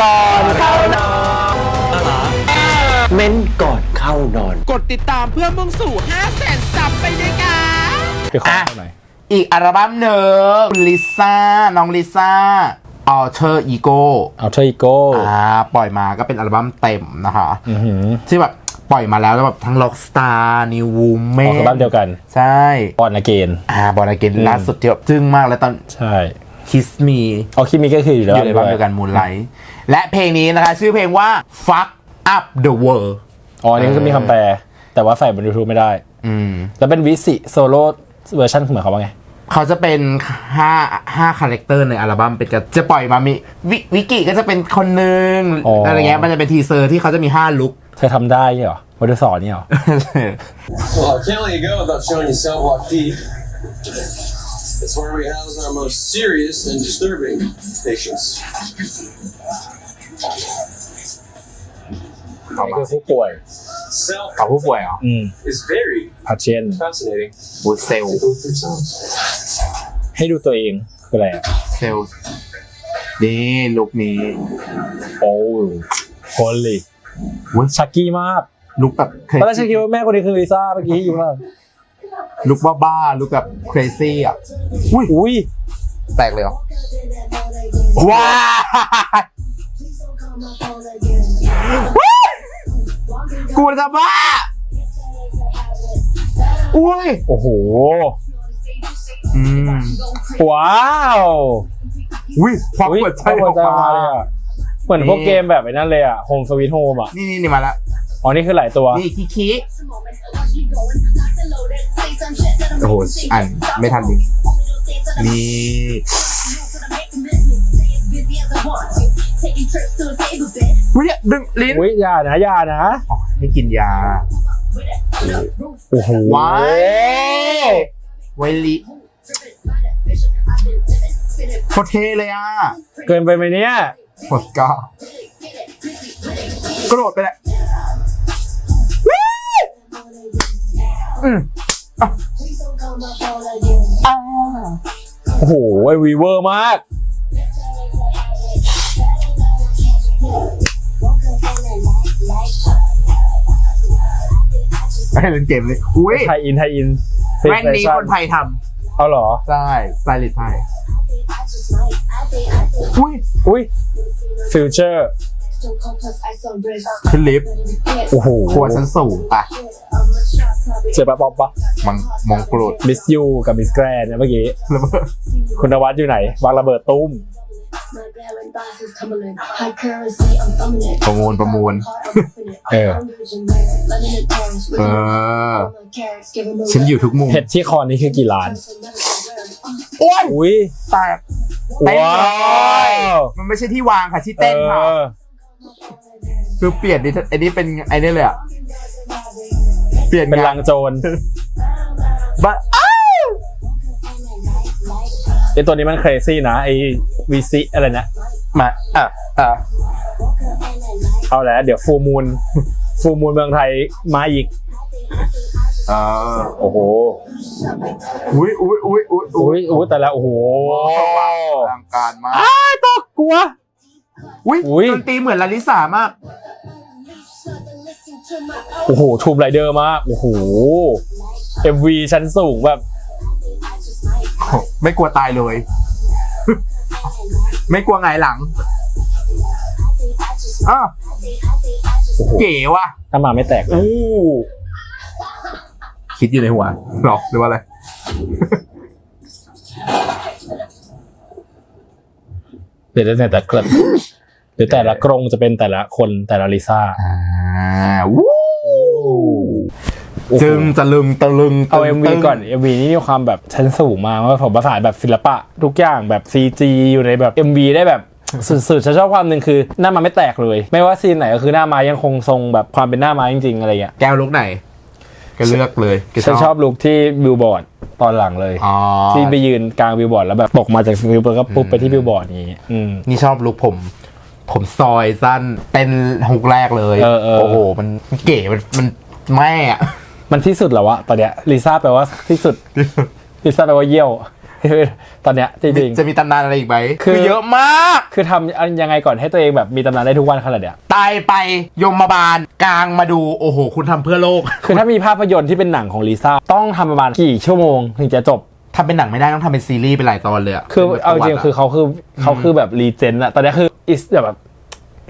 ก่อนเข้านอนเม้นก่อนเข้านอน กดติดตามเพื่อมุ่งสู่ 5 0 0แสนซับไปด้วยกันไปขอหน่อยอีกอัลบั้มหนึ่งลิซ่า น้องลิซ่า Alter Ego เอาเทอร์อีโก้อ่าปล่อยมาก็เป็นอัลบั้มเต็มนะคะอือหือที่แบบปล่อยมาแล้วแล้วแบบทั้ง Rockstar New ออก Woman กับบ้านเดียวกัน ใช่ออนอเกนอ่าบอลเกนอืมล่าสุดที่แบบจึ้งมากแล้วตอนใช่ Kiss Me เอาคิมิก็คืออยู่อแล้วยู่ในบ้านเดียวกันมูลไลท์และเพลงนี้นะคะ ชื่อเพลงว่า Fuck Up the World อ๋ออันนี้ก็มีคำแปล แต่ว่าใส่บน YouTube ไม่ได้ อืม แล้วเป็นวิสิโซโล่เวอร์ชันเหมือนเขาว่าไง เขาจะเป็นห้าห้าคาแรคเตอร์ในอัลบั้มเป็นกันจะปล่อยมามีวิวิกิก็จะเป็นคนหนึ่งอ๋ออ อะไรเงี้ยมันจะเป็นทีเซอร์ที่เขาจะมีห้าลุคเธอทำได้เนี่ยเหรอวันที่สอนเนี่ยเหรอ Well, I can't let you go without showing you Cell Block D. It's where we house our most serious and disturbing patients. นี่คือผู้ป่วย Cell กับผู้ป่วยเหรอ อืม is very พาเชน fascinating. บูเซล Go through cells. ให้ดูตัวเองคืออะไรอะเซลนี่ลุคนี้โอ้โฮลี่อุ๊ยชักกี้มากลุคแบบเคตอนแรกฉันคิดว่าแม่คนนี้คือลิซ่าเมื่อกี้อยู่ข้างล่าง ลุคบ้าๆลุคแบบ crazy อะ อุ้ยอุ้ยแตกเลยเหรอว้ายว้ายกูจะบ้า อุ้ย โอ้โห อืม ว้าวอุ้ยความอุ้ยเปิดใจเข้าอหัวอกใจมามาเลยอะ เหมือนพวกเกมแบบไอ้นั่นเลยอะ Home Sweet Home อะ นี่นี่นี่มาละ อ๋อ นี่คือหลายตัว นี่คิคิ โอ้โหอ่านไม่ทันดินี่ อุ้ยเนี่ยดึงลิ้น อุ้ยอยานะอยานะอ๋อให้กินยา โอ้โหว้ายไวลิโคตรเท่เลยอะเกินไปไหมเนี่ยหมดก็กระโดดไปแหละ อืมอะอ่าโอ้โหไอวีเวอร์มาก ให้เล่นเกมเลยอุ้ยไทยอินไทยอินแว่นนี้คนไทยทเอาเหรอำใช่สไตลิสต์ไทยอุ้ยอุ้ยฟิวเจอร์ ขึ้นลิฟต์โอ้โหครัวชั้นสูงปะเจอปะป๊อปปะมังมองกรดมิสยูกับมิสแกรนเนี่ยเมื่อกี้แล้วก็คุณนวัดอยู่ไหน วางระเบิดตุ้มประมูลประมูล เออ เออ ฉันอยู่ทุกมุมเห็ดที่คอนี้คือกี่ล้านโอ้ยอุ้ยแตกเต้นว้าเลวมันไม่ใช่ที่วางค่ะที่เต้นค่ะออ คือเปลี่ยนดิไอ้นี่เป็นไอ้นี่เลยอะ เปลี่ยนเป็นลังโจรบัตไอตัวนี้มันเครซี่นะไอวีซีอะไรนะมาอะอะเอาแล้วเดี๋ยวฟูมูลฟูมูลเมืองไทยมาอีกเออโอ้โหอุ้ยอุ้ยอุ้ยอุ้ยอุ้ยอุ้ยแต่ละโอ้โหอลังการมากตกกลัว อุ้ยอุ๊ย ดนตรีเหมือนลาลิสามาก โอ้โหทูบไรเดอร์มาก โอ้โห MV ชั้นสูงแบบ ไม่กลัวตายเลย ไม่กลัวไงายหลังอ้าวโอ้โหเก๋ว่ะถ้ามาไม่แตก อู้คิดอยู่ในหัวหรอหรือว่าอะไร เดี๋ยวแต่แต่เกิดหรือแต่ละกรงจะเป็นแต่ละคนแต่ละลิซ่า อ่าวู้จึงจะลึงตะลึงเอาตึง MV ตึงก่อน MV นี่มีความแบบชั้นสูงมากว่าผมประสานแบบศิลปะทุกอย่างแบบ CG อยู่ในแบบ MV ได้แบบสุดๆฉันชอบความหนึ่งคือหน้ามาไม่แตกเลย ไม่ว่าซีนไหนก็คือหน้ามายังคงทรงแบบความเป็นหน้ามาจริงๆอะไรเงี้ยแก้วลุกไหนก็เลือกเลยฉันชอบลุคที่บิลบอร์ด ตอนหลังเลย อ๋อที่ไปยืนกลางบิลบอร์ดแล้วแบบตกมาจากบิลบอร์ดก็ปุ๊บไปที่บิลบอร์ดอย่างงี้อืม นี่ชอบลุกผม ผมซอยสั้นเป็นฮุกแรกเลยเออเออ โอ้โห มันเก๋มันมันแม่อะ มันที่สุดแล้ววะตอนเนี้ยลิซ่าแปลว่าที่สุดลิซ่าแปลว่าเยี่ยว ตอนเนี้ยจริงจะมีตำนานอะไรอีกไหมคือคือเยอะมากๆคือทำยังไงก่อนให้ตัวเองแบบมีตำนานได้ทุกวันขนาดเนี้ยตายไปยมบาลกลางมาดูโอ้โห คุณทำเพื่อโลก คือถ้ามีภาพยนตร์ที่เป็นหนังของลิซ่าต้องทำประมาณกี่ชั่วโมงถึงจะจบ ทำเป็นหนังไม่ได้ต้องทำเป็นซีรีส์เป็นหลายตอนเลยะคือป็นเอาจริงประวัติะๆคือเขาคือเขาคือแบบรีเจนต์อะตอนนี้คืออิสแบบ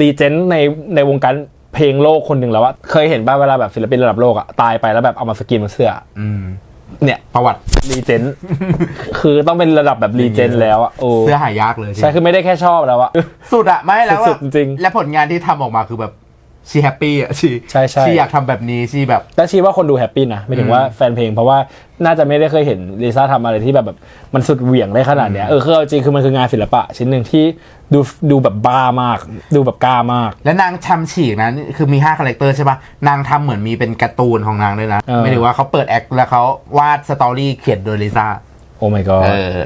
รีเจนต์ในในวงการเพลงโลกคนหนึ่งแล้วว่าเคยเห็นบ้างเวลาแบบศิลปินระดับโลกอะตายไปแล้วแบบเอามาสกรีนบนเสื้ออืม เนี่ยประวัติรีเจนต์คือต้องเป็นระดับแบบรีเจนต์แล้วอะโอ้เสื้อหายากเลยใช่คือไม่ได้แค่ชอบแล้วอะสุดอะไม่แล้วอะสุดๆจริง และผลงานที่ทำออกมาคือแบบ ชีแฮปปี้อะชีใช่ใช่ ชีอยากทำแบบนี้ชีแบบ และชี้ว่าคนดูแฮปปี้นะไม่ถึงว่าแฟนเพลงเพราะว่าน่าจะไม่ได้เคยเห็นลิซ่าทำอะไรที่แบบแบบมันสุดเหวี่ยงได้ขนาดเนี้ยเออคือเอาจริงคือมันคืองานศิลปะ ชิ้นหนึ่งที่ดูดูแบบบ้ามาก ดูแบบกล้ามาก แล้วนางทำฉีกนะนี่คือมี5คาแรคเตอร์ใช่ปะนางทำเหมือนมีเป็นการ์ตูนของนางด้วยนะ เออ ไม่ถึงว่าเขาเปิดแอคแล้วเขาวาดสตอรี่เขียนโดยลิซ่าโอ้ my god เออ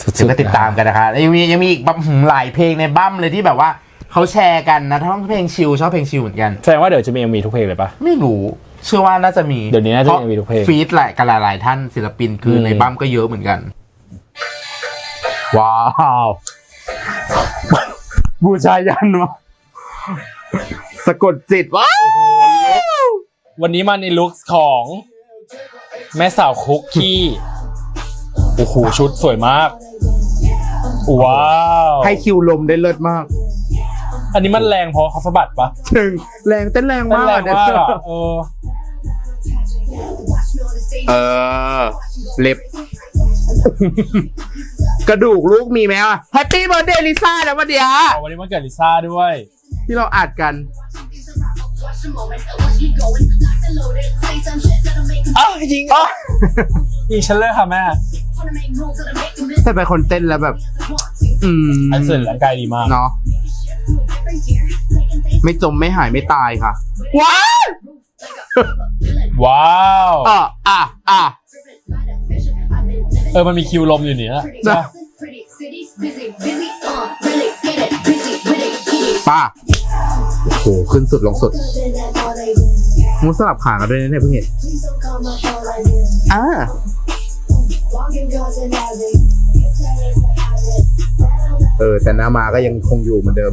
สุดเดี๋ยวก็ติดตามกันนะคะแล้วยังมียังมีอีกบัมหลายเพลงในบัมเลยที่แบบว่า เขาแชร์กันนะทั้งเพลงชิลชอบเพลงชิลเหมือนกัน แสดงว่าเดี๋ยวจะมี MV ทุกเพลงเลยปะไม่รู้ เชื่อว่าน่าจะมีเดี๋ยวนี้น่าจะพรมีทุกเพลงฟีดหลายกันหลายๆท่านศิลปินคืออมในบัมก็เยอะเหมือนกัน ว้าวบูชายันวะสะกดจิตว้าววันนี้มาในลุคของแม่สาวคุกกี้โอ้โหชุดสวยมาก ว้าว ให้คิวลมได้เลิศมาก อันนี้มันแรงเพราะเขาสะบัดปะถึงแรงเต้นแรงมันมากแรงมากอะเออเออ เล็บ กระดูกลูกมีไหมวะแฮปปี้เบ t ร์ a เดย์ลิซ่าแล้ววันเดียวเอาวันนี้มันเกิดลิซ่าด้วยที่เราอัดกัน อ้าวยิงอะยิงฉันเลยค่ะแม่แต่เป็นคนเต้นแล้วแบบ อืมอันเสริมร่างกายดีมาก เนาะ ไม่จมไม่หายไม่ตายค่ะ ว้าวว้าวอะอะอะเออมันมีคิวลมอยู่เนี่ยนะใช่ปะป้าโอ้โหขึ้นสุดลงสุดมูสลับขากันด้วยนะเนี่ยเพิ่งเห็นอ่าเออแต่หน้ามาก็ยังคงอยู่เหมือนเดิม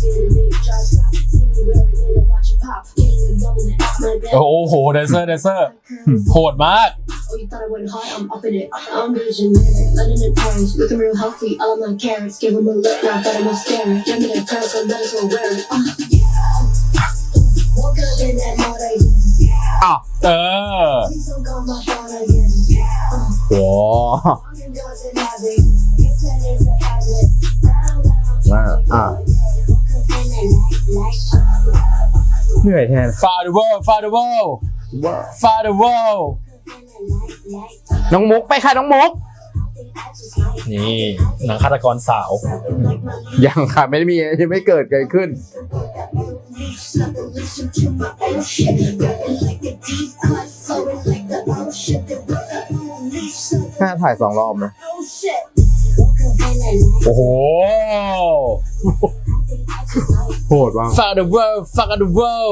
ice on wrist. เออ Yes, it's not crazy, done no good. I'm much exotic, got them hostile and head dropping. Walked in and made jaws drop. See me wearing it and watch it pop. Getting it going, my bad. โอ้โหแดนเซอร์แดนเซอร์ โหดมาก Oh, you thought I went hard? I'm up in it. I'm visionary. London and Paris, looking real healthy. All of my carrots, give 'em a look. Now that I'm staring. Give me that girl, so might as well wear it. Uh. Woke up in that mode again. อ่ะ เออ Please don't call my phone again. Uh. โอ้ Walking doors and having. It's that it's a habit. Now that I'm ว่าอ่ะ woke เหนื่อยแทน ฟาดเวิลฟาดเวิลฟาดเวิลน้องมุกไปค่ะน้องมุก นี่หนังฆาตกรสาว ยังค่ะไม่ได้มียังไม่เกิดเกิดขึ้น Listen to my own shit. Rapping like a deep cut, flowing like the ocean. They put the police on น่าถ่ายสองรอบนะ the old shit. Woke up in that night. โอ้โห โหดว่ะฟาดเวิลฟาดเวิล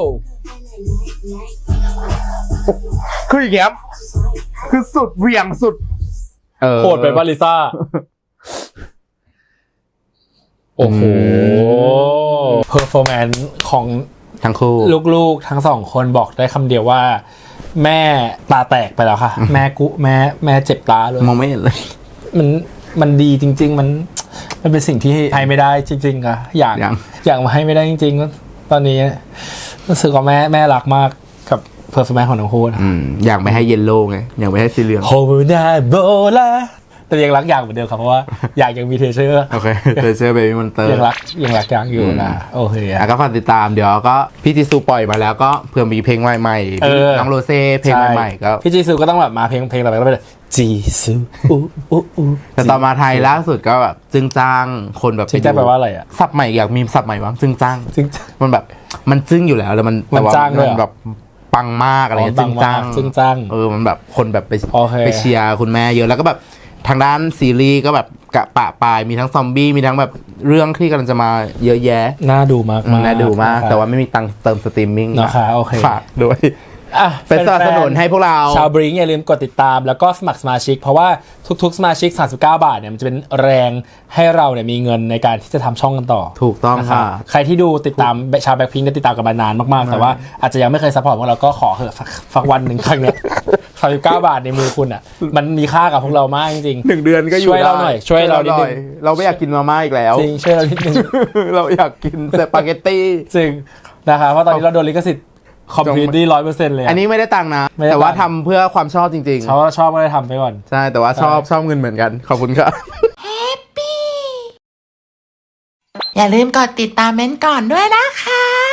คืออย่างเงี้ยคือสุดเหวี่ยงสุด เออโหดไปบาลิซ่า โอ้โหเพอร์ฟอร์แมนซ์ของทั้งคู่ ลูกๆ ทั้งสองคนบอกได้คำเดียวว่า แม่ตาแตกไปแล้วค่ะ แม่กุแม่แม่เจ็บตาเลย มองไม่เห็นเลย มันมันดีจริง ๆ มัน มันเป็นสิ่งที่ให้ไม่ได้จริง ๆอะอยากยัง อยากมาให้ไม่ได้จริงๆก็ตอนนี้รู้สึกว่าแม่แม่รักมากกับเพอร์ฟอร์แมนซ์ของทั้งคู่นะอืมอยากไม่ให้เยลโล่ไงอยากไม่ให้สีเหลืองโฮนาโบลาแต่ยังรักอย่างเหมือนเดิมครับเพราะว่าอยากยังมีเทเชอร์โอเคเดเชอร์เบบี้มอนเตอร์ยังรักยังรักอย่างอยู่นะโอเคอะอะก็ฝากติดตามเดี๋ยวก็พี่จิซูปล่อยมาแล้วก็เผื่อมีเพลงใหม่ๆเออน้องโรเซ่เพลงใหม่ๆก็พี่จีซูก็ต้องแบบมาเพลงเพลงต่อไปก็เป็น จีซูอู้อู้อู้แต่ตอนมาไทยล่าสุดก็แบบจึงจ้างคนแบบจึงจ้างแปลว่าอะไรอะสับใหม่อยากมีสับใหม่บ้างจึงจ้างจึงมันแบบมันจึ้งอยู่แล้วแล้วมันมันแต่ว่าจ้างด้วยเหรอมันแบบปังมากอะไรเงี้ยอ๋อปัจึงงมากจ้างจึ้งจ้างเออมันแบบคนแบบไปโอเคไปเชียร์คุณแม่เยอะแล้วก็แบบทางด้านซีรีส์ก็แบบกะปะปลายมีทั้งซอมบี้มีทั้งแบบเรื่องที่กำลังจะมาเยอะแยะ น่าดูมากมันน่าดูมากนะครับแต่ว่าไม่มีตังค์เติมสตรีมมิ่งนะคะโอเคฝากด้วย อะเป็นสนับสนุนให้พวกเรา ชาวบริงอย่าลืมกดติดตามแล้วก็สมัครสมาชิก เพราะว่าทุกๆ สมาชิก 39 บาทเนี่ยมันจะเป็นแรงให้เราเนี่ยมีเงินในการที่จะทำช่องกันต่อถูกต้องนะค่ะ ใครที่ดูติดตามชาวแบ็คพิงก็ติดตามกันมานานมากๆ แต่ว่าอาจจะยังไม่เคยซัพพอร์ตพวกเราก็ขอเถอะสักสักวันหนึ่งครั้งเนี้ย39 บาทในมือคุณอะมันมีค่ากับพวกเรามากจริงหนึ่งเดือนก็อยู่ช่วยเราได้หน่อยช่วยเรานิดนึงหอยเราไม่อยากกินมาม่าอีกแล้วๆจริงช่วยเรานิดนึงเราอยากกินสปาเกตตี้จริงนะคะเพราะตอนนี้เราโดนลิขสิทธิ์ คอมพลีทร้อยเปอร์เซ็นต์เลยะ อันนี้ไม่ได้ตังค์นะ ไม่ได้แต่ว่าตัทำงค์เพื่อความชอบจริง เขาชอบก็เลยทำไปก่อน ๆ ใช่แต่ว่าชอบชอบเงินเหมือนกัน ขอบคุณครับ อย่าลืมกดติดตามเม้นท์ก่อนด้วยนะคะ